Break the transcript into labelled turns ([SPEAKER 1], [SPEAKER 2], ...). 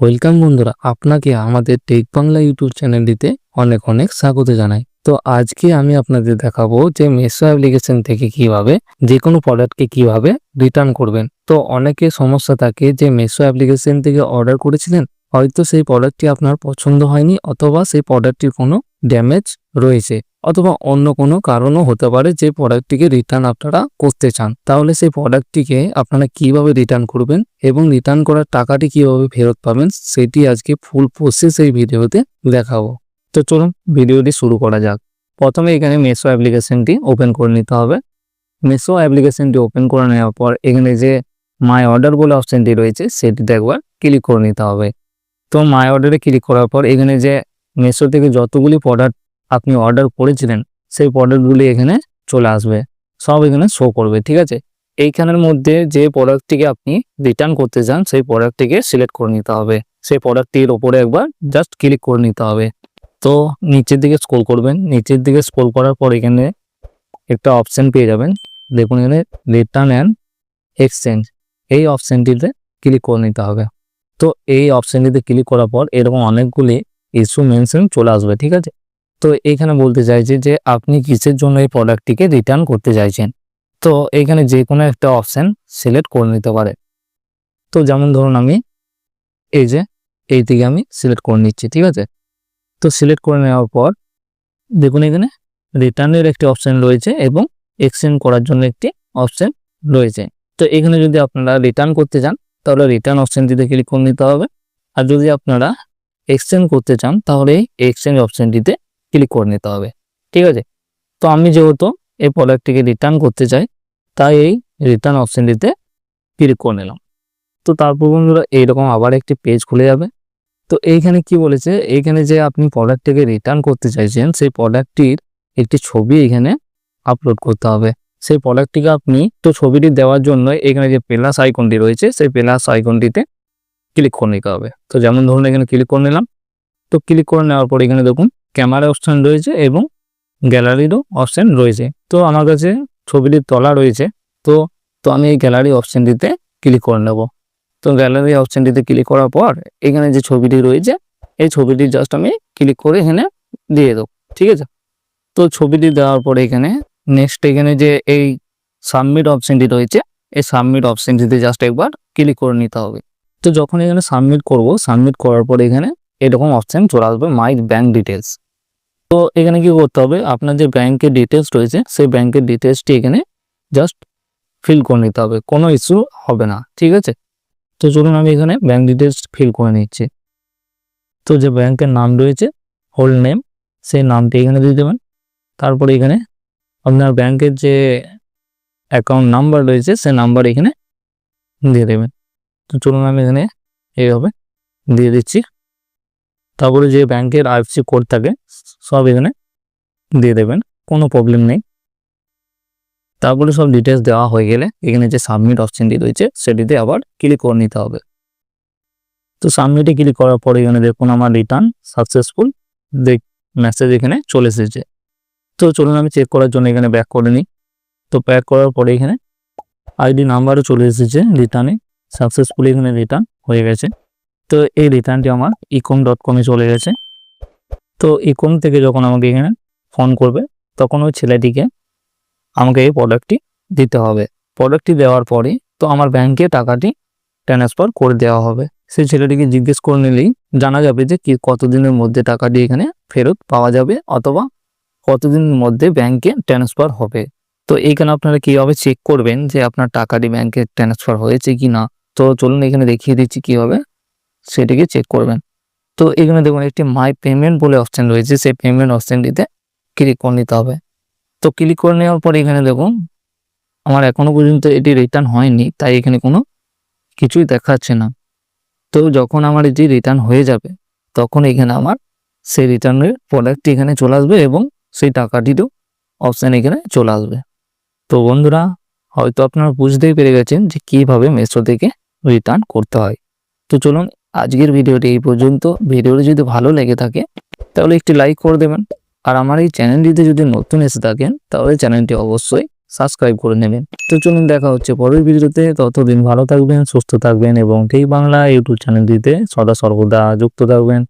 [SPEAKER 1] Welcome বন্ধুরা, আপনাকে আমাদের টেক বাংলা ইউটিউব চ্যানেলটিতে অনেক অনেক স্বাগত জানাই। তো আজকে আমি আপনাদের দেখাবো যে মেসো অ্যাপ্লিকেশন থেকে কীভাবে যে কোনো প্রোডাক্টকে কীভাবে রিটার্ন করবেন। তো অনেকে সমস্যা থাকে যে মেসো অ্যাপ্লিকেশন থেকে অর্ডার করেছিলেন, হয়তো সেই প্রোডাক্টটি আপনার পছন্দ হয়নি অথবা সেই প্রোডাক্টটির কোনো ড্যামেজ রয়েছে অথবা অন্য কোনো কারণও হতে পারে যে প্রোডাক্টটিকে রিটার্ন আপনারা করতে চান। তাহলে সেই প্রোডাক্টটিকে আপনারা কীভাবে রিটার্ন করবেন এবং রিটার্ন করার টাকাটি কীভাবে ফেরত পাবেন সেটি আজকে ফুল প্রসেস এই ভিডিওতে দেখাবো। তো চলুন ভিডিওটি শুরু করা যাক। প্রথমে এখানে মেসো অ্যাপ্লিকেশনটি ওপেন করে নিতে হবে। মেসো অ্যাপ্লিকেশনটি ওপেন করে নেওয়ার পর এখানে যে মাই অর্ডার বলে অপশনটি রয়েছে সেটিতে একবার ক্লিক করে নিতে হবে। তো মাই অর্ডারে ক্লিক করার পর এখানে যে মেসো থেকে যতগুলি প্রোডাক্ট আপনি অর্ডার করেছিলেন, সেই প্রোডাক্টগুলি এখানে চলে আসবে। সব এখানে শো করবে, ঠিক আছে? এইখানের মধ্যে যে প্রোডাক্টটিকে আপনি রিটার্ন করতে চান, সেই প্রোডাক্টটিকে সিলেক্ট করে নিতে হবে। সেই প্রোডাক্টটির ওপরে একবার জাস্ট ক্লিক করে নিতে হবে। তো নিচের দিকে স্ক্রল করবেন। নিচের দিকে স্ক্রল করার পর এখানে একটা অপশান পেয়ে যাবেন। দেখুন এখানে রিটার্ন অ্যান্ড এক্সচেঞ্জ এই অপশানটিতে ক্লিক করে নিতে হবে। তো এই অপশানটিতে ক্লিক করার পর এরকম অনেকগুলি ইস্যু মেনশন চলে আসবে, ঠিক আছে? তো এইখানে বলতে চাইছি যে আপনি কিসের জন্য এই প্রোডাক্টটিকে রিটার্ন করতে চাইছেন? তো এইখানে যে কোনো একটা অপশান সিলেক্ট করে নিতে পারে। তো যেমন ধরুন আমি এই যে এই থেকে আমি সিলেক্ট করে নিচ্ছি, ঠিক আছে? তো সিলেক্ট করে নেওয়ার পর দেখুন এখানে রিটার্নের একটি অপশান রয়েছে এবং এক্সচেঞ্জ করার জন্য একটি অপশান রয়েছে। তো এখানে যদি আপনারা রিটার্ন করতে চান, তাহলে রিটার্ন অপশনটিতে ক্লিক করে নিতে হবে। আর যদি আপনারা এক্সচেঞ্জ করতে চান, তাহলে এই এক্সচেঞ্জ অপশনটিতে ক্লিক করে নিতে হবে। ঠিক আছে? তো আমি যেহেতু এই প্রোডাক্টটিকে রিটার্ন করতে চাই, তাই এই রিটার্ন অপশনটিতে ক্লিক করে নিলাম। তো তারপর বন্ধুরা, এইরকম আবার একটি পেজ খুলে যাবে। তো এইখানে কি বলেছে? এইখানে যে আপনি প্রোডাক্টটিকে রিটার্ন করতে চাইছেন, সেই প্রোডাক্টটির একটি ছবি এখানে আপলোড করতে হবে। সেই প্রোডাক্টটিকে আপনি তো ছবিটি দেওয়ার জন্য এখানে যে প্লাস আইকনটি রয়েছে, সেই প্লাস আইকনটিতে ক্লিক করে নিতে হবে। তো যেমন ধরুন এখানে ক্লিক করে নিলাম। তো ক্লিক করে নেওয়ার পর এখানে দেখুন ক্যামেরা অপশন রয়েছে এবং গ্যালারিরও অপশান রয়েছে। তো আমার কাছে ছবিটির তলা রয়েছে। তো তো আমি এই গ্যালারি অপশনটিতে ক্লিক করে নেব। তো গ্যালারি অপশানটিতে ক্লিক করার পর এখানে যে ছবিটি রয়েছে, এই ছবিটি জাস্ট আমি ক্লিক করে এখানে দিয়ে দেবো। ঠিক আছে? তো ছবিটি দেওয়ার পরে এখানে নেক্সট এখানে যে এই সাবমিট অপশনটি রয়েছে, এই সাবমিট অপশনটিতে জাস্ট একবার ক্লিক করে নিতে হবে। তো যখন এখানে সাবমিট করব সাবমিট করার পর এখানে এরকম অপশন চলে আসবে মাই ব্যাংক ডিটেলস তো এখানে কি করতে হবে? আপনার যে ব্যাংকের ডিটেলস রয়েছে, সেই ব্যাংকের ডিটেলসটি এখানে জাস্ট ফিল করে নিতে হবে, কোনো ইস্যু হবে না, ঠিক আছে? তো চলুন আমি এখানে ব্যাংক ডিটেলস ফিল করে নিচ্ছি। তো যে ব্যাংকের নাম রয়েছে হোল নেম সেই নামটি এখানে দিয়ে দেবেন। তারপরে এখানে আপনার ব্যাংকের যে অ্যাকাউন্ট নাম্বার রয়েছে, সেই নাম্বার এখানে দিয়ে দেবেন। তো চলুন আমি এখানে এইভাবে দিয়ে দিচ্ছি। তারপরে যে ব্যাংকের আইএফসি কোড থাকে, সব এখানে দিয়ে দেবেন, কোনো প্রবলেম নেই। তারপরে সব ডিটেলস দেওয়া হয়ে গেলে এখানে যে সাবমিট অপশনটি রয়েছে, সেটিতে আবার ক্লিক করে নিতে হবে। তো সাবমিটে ক্লিক করার পরে এখানে দেখুন আমার রিটার্ন সাকসেসফুল, দেখ, মেসেজ এখানে চলে এসেছে। তো চলুন আমি চেক করার জন্য এখানে ব্যাক করে নিই। তো ব্যাক করার পরে এখানে আইডি নাম্বারও চলে এসেছে রিটার্নে। সাকসেসফুল এখানে রিটার্ন হয়ে গেছে। তো এই রিটার্নটি আমার ইকম ডট কমে চলে গেছে। তো ইকম থেকে যখন আমাকে এখানে ফোন করবে, তখন ওই ছেলেটিকে আমাকে এই প্রোডাক্টটি দিতে হবে। প্রোডাক্টটি দেওয়ার পরে তো আমার ব্যাংকে টাকাটি ট্রান্সফার করে দেওয়া হবে। সেই ছেলেটিকে জিজ্ঞেস করে নিলেই জানা যাবে যে কি কতদিনের মধ্যে টাকাটি এখানে ফেরত পাওয়া যাবে অথবা কতদিনের মধ্যে ব্যাংকে ট্রান্সফার হবে। তো এইখানে আপনারা কীভাবে চেক করবেন যে আপনার টাকাটি ব্যাংকে ট্রান্সফার হয়েছে কি না তো চলুন এখানে দেখিয়ে দিচ্ছি কীভাবে। সেটিকে চেক করবেন। তো এখানে দেখুন একটি মাই পেমেন্ট বলে অপশান রয়েছে। সেই পেমেন্ট অপশানটিতে ক্লিক করে নিতে হবে। তো ক্লিক করে নেওয়ার পর এখানে দেখুন, আমার এখনও পর্যন্ত এটি রিটার্ন হয়নি, তাই এখানে কোনো কিছুই দেখাচ্ছে না। তো যখন আমার এটি রিটার্ন হয়ে যাবে, তখন এখানে আমার সেই রিটার্নের প্রোডাক্টটি এখানে চলে আসবে এবং সেই টাকাটিরও অপশান এখানে চলে আসবে। তো বন্ধুরা, হয়তো আপনারা বুঝতেই পেরে গেছেন যে কীভাবে মেসো থেকে রিটার্ন করতে হয়। তো চলুন আজকের ভিডিওটি এই পর্যন্ত। ভিডিওটি যদি ভালো লেগে থাকে, তাহলে একটি লাইক করে দেবেন। আর আমার এই চ্যানেলটিতে যদি নতুন এসে থাকেন, তাহলে চ্যানেলটি অবশ্যই সাবস্ক্রাইব করে নেবেন। তো চলুন দেখা হচ্ছে পরের ভিডিওতে। ততদিন ভালো থাকবেন, সুস্থ থাকবেন এবং ঠিক বাংলা ইউটিউব চ্যানেলটিতে সদা সর্বদা যুক্ত থাকবেন।